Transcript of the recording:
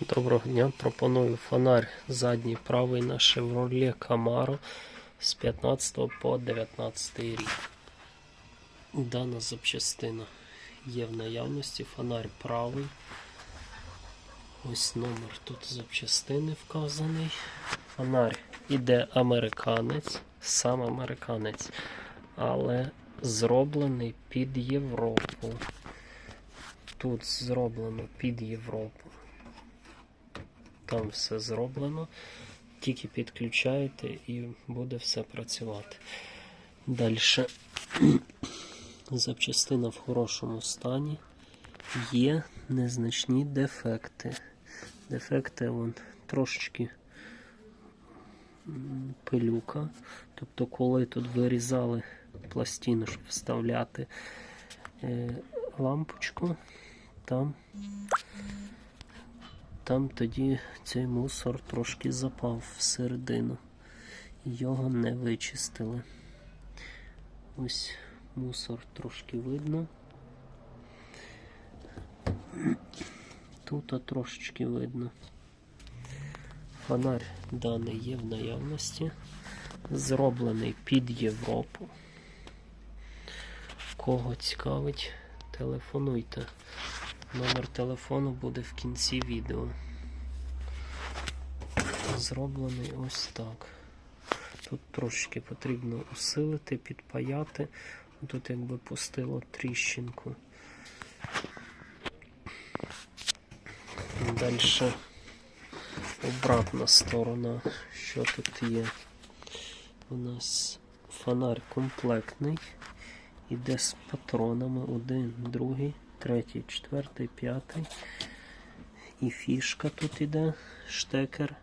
Доброго дня. Пропоную фонарь задній правий на Chevrolet Camaro з 15 по 19 рік. Дана запчастина є в наявності. Фонарь правий. Ось номер тут запчастини вказаний. Фонарь іде американець, сам американець, але зроблений під Європу. Тут зроблено під Європу. Там все зроблено. Тільки підключаєте і буде все працювати. Далі. Запчастина в хорошому стані. Є незначні дефекти. Дефекти вон трошечки пилюка. Тобто, коли тут вирізали пластину, щоб вставляти е, лампочку, там там тоді цей мусор трошки запав всередину. Його не вичистили. Ось мусор трошки видно. Тут трошечки видно. Фонарь даний є в наявності. Зроблений під Європу. Кого цікавить, телефонуйте. Номер телефону буде в кінці відео. Зроблений ось так. Тут трошки потрібно усилити, підпаяти. Тут якби пустило тріщинку. Далі обратна сторона. Що тут є? У нас фонарь комплектний. Іде з патронами. Один, другий, третій, четвертий, п'ятий. І фішка тут іде, штекер